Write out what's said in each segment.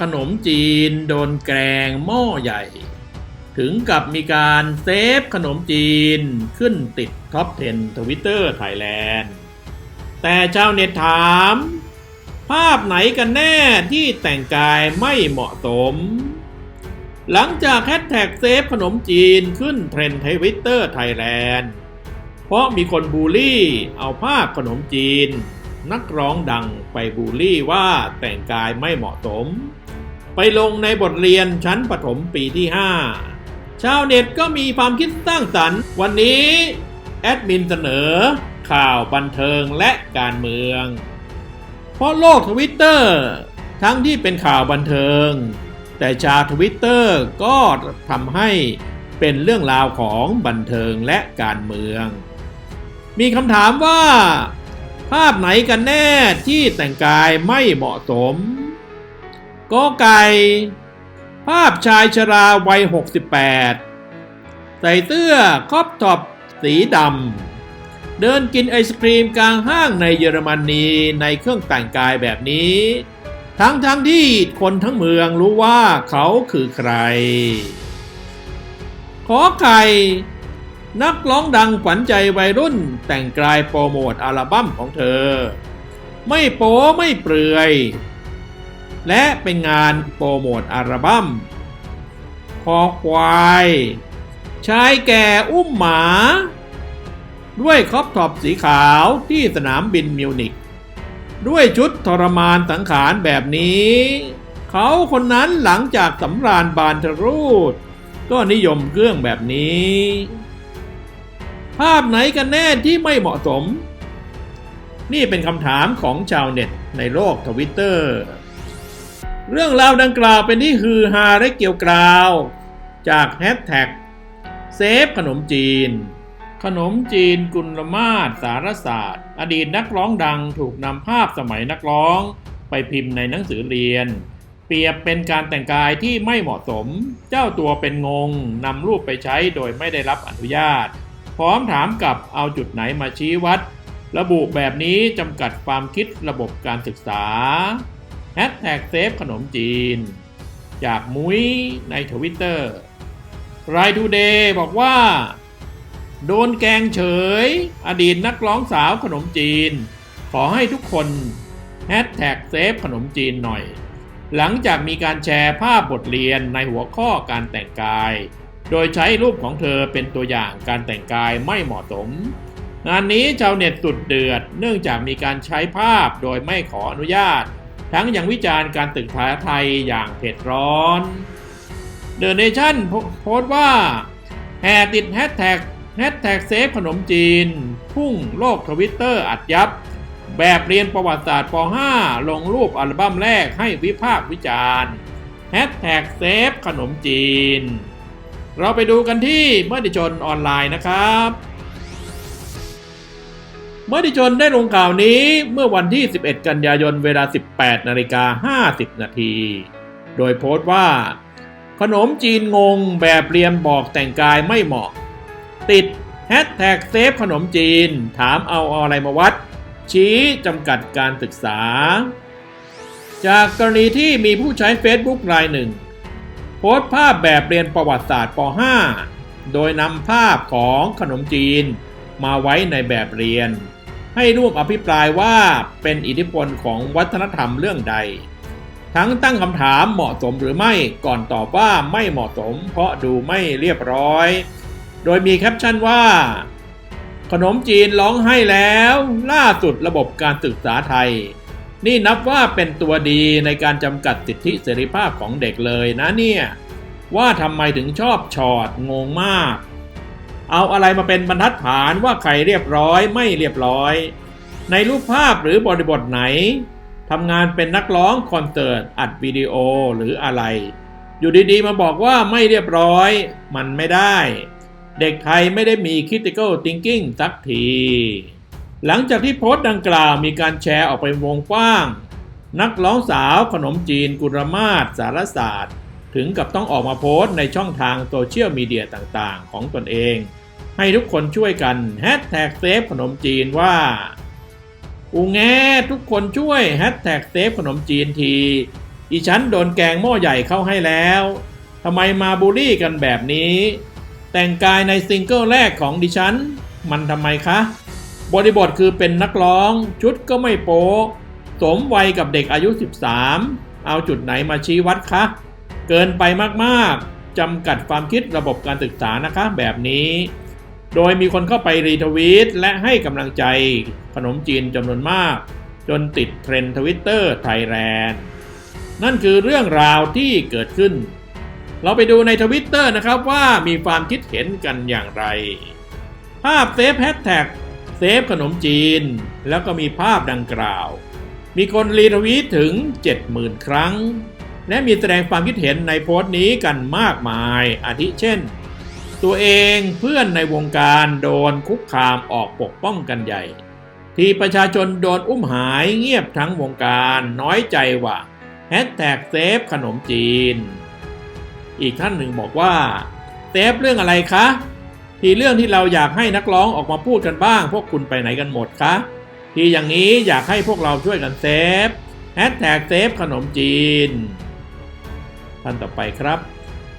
ขนมจีน โดนแกงหม้อใหญ่ ถึงกับมีการเซฟขนมจีนขึ้นติดท็อป 10ทวิตเตอร์ไทยแลนด์แต่ชาวเน็ตถาม ภาพไหนกันแน่ที่แต่งกายไม่เหมาะสม หลังจากแฮชแท็กเซฟขนมจีนขึ้นเทรนด์ทวิตเตอร์ไทยแลนด์เพราะมีคนบูลลี่เอาภาพขนมจีน นักร้องดังไปบูลลี่ว่าแต่งกายไม่เหมาะสม ไปลงในบทเรียนชั้นประถมปีที่ 5 ชาวเน็ตก็มีความคิดสร้างสรรค์ วันนี้แอดมินเสนอ ข่าวบันเทิงและการเมือง เพราะโลกทวิตเตอร์ทั้งที่เป็นข่าวบันเทิง แต่ชาวทวิตเตอร์ก็ทำให้เป็นเรื่องราวของบันเทิงและการเมือง มีคำถามว่า ภาพไหนกันแน่ที่แต่งกายไม่เหมาะสมก็ไก่ ภาพชายชราวัย 68 ใส่เสื้อครอบท็อปสีดำ เดินกินไอศครีมกลางห้างในเยอรมนีในเครื่องแต่งกายแบบนี้ ทั้งทั้งที่คนทั้งเมืองรู้ว่าเขาคือใคร ขอไข่ นักร้องดังขวัญใจวัยรุ่นแต่งกายโปรโมทอัลบั้มของเธอ ไม่โป๊ไม่เปลือย และเป็นงานโปรโมทอัลบั้มคอควายชายแก่อุ้มหมา ด้วยครอปท็อปสีขาวที่สนามบินมิวนิกด้วยชุดทรมานสังขารแบบนี้ เขาคนนั้นหลังจากสำราญบานทรูด ก็นิยมเครื่องแบบนี้ ภาพไหนกันแน่ที่ไม่เหมาะสม นี่เป็นคำถามของชาวเน็ตในโลกทวิตเตอร์ เรื่องราวดังกล่าวเป็นที่ฮือฮาและเกี่ยวกราว จากแฮชแท็กเซฟขนมจีน ขนมจีนกุลมาศสารศาสตร์ อดีตนักร้องดังถูกนำภาพสมัยนักร้อง ไปพิมพ์ในหนังสือเรียน เปรียบเป็นการแต่งกายที่ไม่เหมาะสม เจ้าตัวเป็นงงนำรูปไปใช้โดยไม่ได้รับอนุญาต พร้อมถามกลับเอาจุดไหนมาชี้วัด ระบุแบบนี้จำกัดความคิดระบบการศึกษาแฮชแท็กเซฟขนมจีน จากมุ้ยในทวิตเตอร์รายทูเดย์บอกว่า โดนแกงเฉย อดีตนักร้องสาวขนมจีน ขอให้ทุกคนแฮชแท็กเซฟขนมจีนหน่อย หลังจากมีการแชร์ภาพบทเรียนในหัวข้อการแต่งกาย โดยใช้รูปของเธอเป็นตัวอย่างการแต่งกายไม่เหมาะสม งานนี้ชาวเน็ตสุดเดือด เนื่องจากมีการใช้ภาพโดยไม่ขออนุญาต ทั้งยังวิจารณ์การตึกท้าไทยอย่างเผ็ดร้อนเดอะเนชั่นโพสต์ว่าแห่ติดแฮชแท็กแฮชแท็กเซฟขนมจีน พุ่งโลกทวิตเตอร์อัดยับ แบบเรียนประวัติศาสตร์ป .5 ลงรูปอัลบั้มแรกให้วิพากษ์วิจารณ์แฮชแท็กเซฟขนมจีน เราไปดูกันที่เมื่อดิชนออนไลน์นะครับ เมื่อดิชนได้ลงข่าวนี้เมื่อวันที่ 11 กันยายนเวลา 18นาฬิกา50 นาที โดยโพสต์ว่า ขนมจีนงงแบบเรียนบอกแต่งกายไม่เหมาะ ติดแฮชแท็กเซฟขนมจีน ถามเอาอะไรมาวัด ชี้จำกัดการศึกษา จากกรณีที่มีผู้ใช้ Facebook รายหนึ่ง โพสต์ภาพแบบเรียนประวัติศาสตร์ป .5 โดยนำภาพของขนมจีนมาไว้ในแบบเรียน ให้ร่วมอภิปรายว่าเป็นอิทธิพลของวัฒนธรรมเรื่องใด ทั้งตั้งคำถามเหมาะสมหรือไม่ก่อนตอบว่าไม่เหมาะสม เพราะดูไม่เรียบร้อย โดยมีแคปชั่นว่า ขนมจีนร้องให้แล้ว ล่าสุดระบบการศึกษาไทย นี่นับว่าเป็นตัวดีในการจำกัดสิทธิเสรีภาพของเด็กเลยนะเนี่ย ว่าทำไมถึงชอบชอดงงมาก เอาอะไรมาเป็นบรรทัดฐานว่าใครเรียบร้อยไม่เรียบร้อย ในรูปภาพหรือบริบทไหนทำงานเป็นนักร้องคอนเสิร์ตอัดวิดีโอหรืออะไร อยู่ดีๆ มาบอกว่าไม่เรียบร้อย มันไม่ได้ เด็กไทยไม่ได้มี critical thinking สักที หลังจากที่โพสต์ดังกล่าวมีการแชร์ออกไปวงกว้าง นักร้องสาวขนมจีนกุลมาศสารศาสตร์ ถึงกับต้องออกมาโพสต์ในช่องทางโซเชียลมีเดียต่างๆ ของตนเอง ให้ทุกคนช่วยกันแฮชแท็กเซฟขนมจีนว่าอูแงทุกคนช่วยแฮชแท็กเซฟขนมจีนทีอีฉันโดนแกงหม้อใหญ่เข้าให้แล้วทำไมมาบูลลี่กันแบบนี้ แต่งกายในซิงเกิลแรกของดิฉัน มันทำไมคะ บริบทคือเป็นนักร้องชุดก็ไม่โป๊สมวัยกับเด็กอายุ 13 เอาจุดไหนมาชี้วัดคะ เกินไปมากๆจำกัดความคิดระบบการศึกษานะคะแบบนี้ โดยมีคนเข้าไปรีทวีตและให้กำลังใจขนมจีนจำนวนมาก จนติดเทรนด์ทวิตเตอร์ไทยแลนด์นั่นคือเรื่องราวที่เกิดขึ้น เราไปดูในทวิตเตอร์นะครับว่ามีความคิดเห็นกันอย่างไร ภาพเซฟแฮชแท็ก เซฟขนมจีน แล้วก็มีภาพดังกล่าว มีคนรีทวีตถึง 70,000 ครั้ง และมีแสดงความคิดเห็นในโพสต์นี้กันมากมายอาทิเช่น ตัวเองเพื่อนในวงการโดนคุกคามออกปกป้องกันใหญ่ ที่ประชาชนโดนอุ้มหายเงียบทั้งวงการน้อยใจว่าแฮชแท็กเซฟขนมจีน อีกท่านหนึ่งบอกว่าเซฟเรื่องอะไรคะ ทีเรื่องที่เราอยากให้นักร้องออกมาพูดกันบ้าง พวกคุณไปไหนกันหมดคะ ทีอย่างนี้อยากให้พวกเราช่วยกันเซฟแฮชแท็กเซฟขนมจีนท่านต่อไปครับ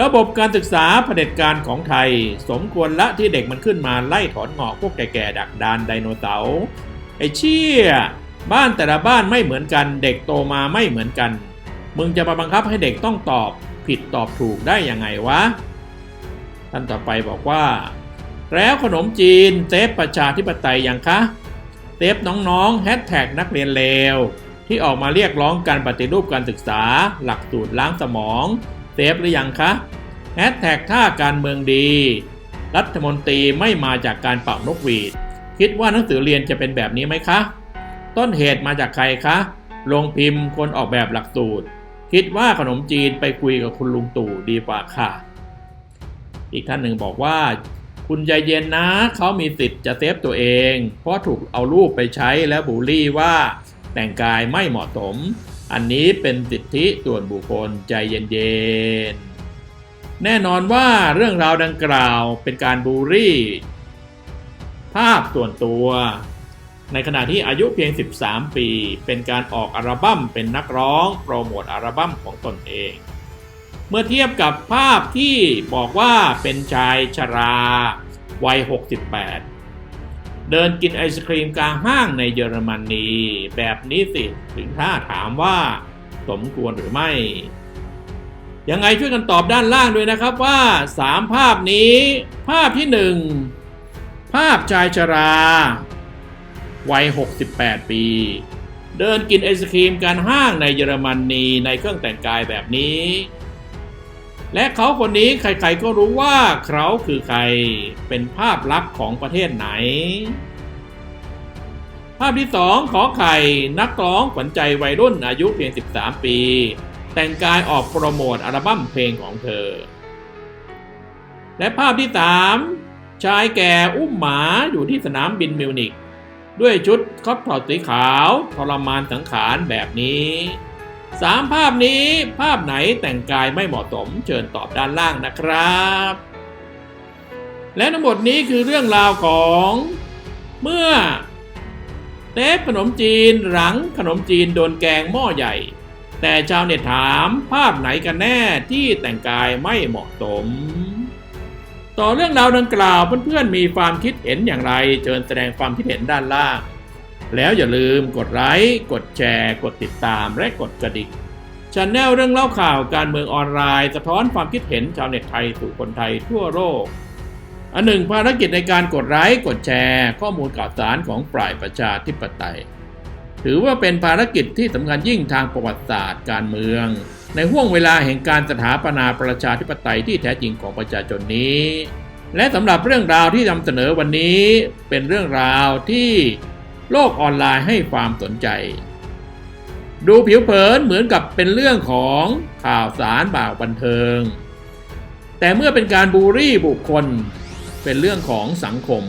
ระบบการศึกษาเผด็จการของไทย สมควรละที่เด็กมันขึ้นมาไล่ถอนงอกพวกแก่ๆดักดานไดโนเสาร์ไอ้เชี่ยบ้านแต่ละบ้านไม่เหมือนกัน เด็กโตมาไม่เหมือนกัน มึงจะมาบังคับให้เด็กต้องตอบ ผิดตอบถูกได้ยังไงวะท่านต่อไปบอกว่า แล้วขนมจีนเซฟประชาธิปไตยยังคะเซฟน้องๆแฮชแท็กนักเรียนเลวที่ออกมาเรียกร้องการปฏิรูปการศึกษา หลักสูตรล้างสมองเซฟหรือยังคะแฮชแท็กท่าการเมืองดี รัฐมนตรีไม่มาจากการเป่านกหวีด คิดว่าหนังสือเรียนจะเป็นแบบนี้ไหมคะ ต้นเหตุมาจากใครคะโรงพิมพ์คนออกแบบหลักสูตร คิดว่าขนมจีนไปคุยกับคุณลุงตู่ดีกว่าค่ะ อีกท่านหนึ่งบอกว่า คุณใจเย็นนะ เขามีสิทธิ์จะเซฟตัวเอง เพราะถูกเอารูปไปใช้และบูลลี่ว่าแต่งกายไม่เหมาะสม อันนี้เป็นสิทธิส่วนบุคคลใจเย็นๆ แน่นอนว่าเรื่องราวดังกล่าวเป็นการบูลลี่ ภาพส่วนตัว ในขณะที่อายุเพียง 13 ปี เป็นการออกอัลบั้มเป็นนักร้อง โปรโมทอัลบั้มของตนเอง เมื่อเทียบกับภาพที่บอกว่าเป็นชายชราวัย 68 เดินกินไอศครีมกลางห้างในเยอรมนนีแบบนี้สิถึงถ้าถามว่าสมควรหรือไม่ ยังไงช่วยกันตอบด้านล่างด้วยนะครับว่า 3 ภาพนี้ ภาพที่ 1 ภาพชายชราวัย 68 ปี เดินกินไอศครีมกันห้างในเยอรมนนีในเครื่องแต่งกายแบบนี้ และเขาคนนี้ใครๆก็รู้ว่าเขาคือใครเป็นภาพลักษณ์ของประเทศไหน ภาพที่สองขอไข่นักร้องขวัญใจวัยรุ่นอายุเพียง 13 ปี แต่งกายออกโปรโมทอัลบั้มเพลงของเธอ และภาพที่สามชายแก่อุ้มหมาอยู่ที่สนามบินมิวนิกด้วยชุดคอปพอตสีขาวทรมานสังขารแบบนี้ สามภาพนี้ภาพไหนแต่งกายไม่เหมาะสมเชิญตอบด้านล่างนะครับ และทั้งหมดนี้คือเรื่องราวของเมื่อเทปขนมจีนหลังขนมจีนโดนแกงหม้อใหญ่ แต่ชาวเน็ตถามภาพไหนกันแน่ที่แต่งกายไม่เหมาะสม ต่อเรื่องราวดังกล่าวเพื่อนๆมีความคิดเห็นอย่างไรเชิญแสดงความคิดเห็นด้านล่าง แล้วอย่าลืมกดไลค์ กดแชร์ กดติดตาม และกดกระดิ่งชันแนลเรื่องเล่าข่าวการเมืองออนไลน์สะท้อนความคิดเห็นชาวเน็ตไทยสู่คนไทยทั่วโลก อันหนึ่งภารกิจในการกดไลค์ กดแชร์ ข้อมูลข่าวสารของฝ่ายประชาธิปไตย ถือว่าเป็นภารกิจที่สำคัญยิ่งทางประวัติศาสตร์การเมือง ในห่วงเวลาแห่งการสถาปนาประชาธิปไตยที่แท้จริงของประชาชนนี้ และสำหรับเรื่องราวที่นำเสนอวันนี้เป็นเรื่องราวที่ โลกออนไลน์ให้ความสนใจ ดูผิวเผินเหมือนกับเป็นเรื่องของข่าวสารบ่าวบันเทิง แต่เมื่อเป็นการบูลลี่บุคคลเป็นเรื่องของสังคม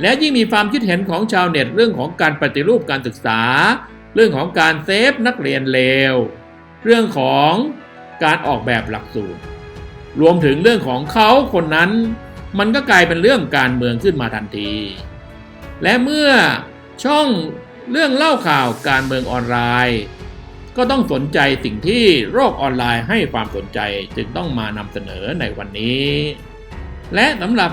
และยิ่งมีความคิดเห็นของชาวเน็ตเรื่องของการปฏิรูปการศึกษา เรื่องของการเซฟนักเรียนเลว เรื่องของการออกแบบหลักสูตร รวมถึงเรื่องของเขาคนนั้น มันก็กลายเป็นเรื่องการเมืองขึ้นมาทันที และเมื่อช่องเรื่องเล่าข่าวการเมืองออนไลน์ ก็ต้องสนใจสิ่งที่โลกออนไลน์ให้ความสนใจจึงต้องมานำเสนอในวันนี้ และสำหรับ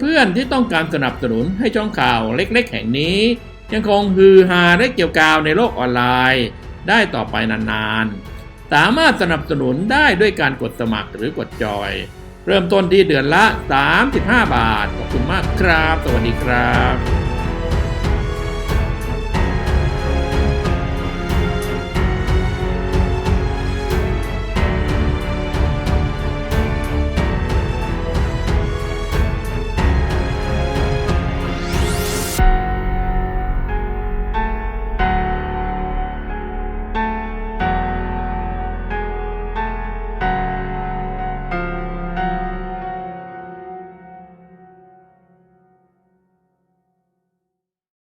เพื่อนๆที่ต้องการสนับสนุนให้ช่องข่าวเล็กๆ แห่งนี้ ยังคงฮือฮาและเกี่ยวกาวในโลกออนไลน์ ได้ต่อไปนานๆ สามารถสนับสนุนได้ด้วยการกดสมัครหรือกดจอย เริ่มต้นที่เดือนละ 35 บาท ขอบคุณมากครับ สวัสดีครับ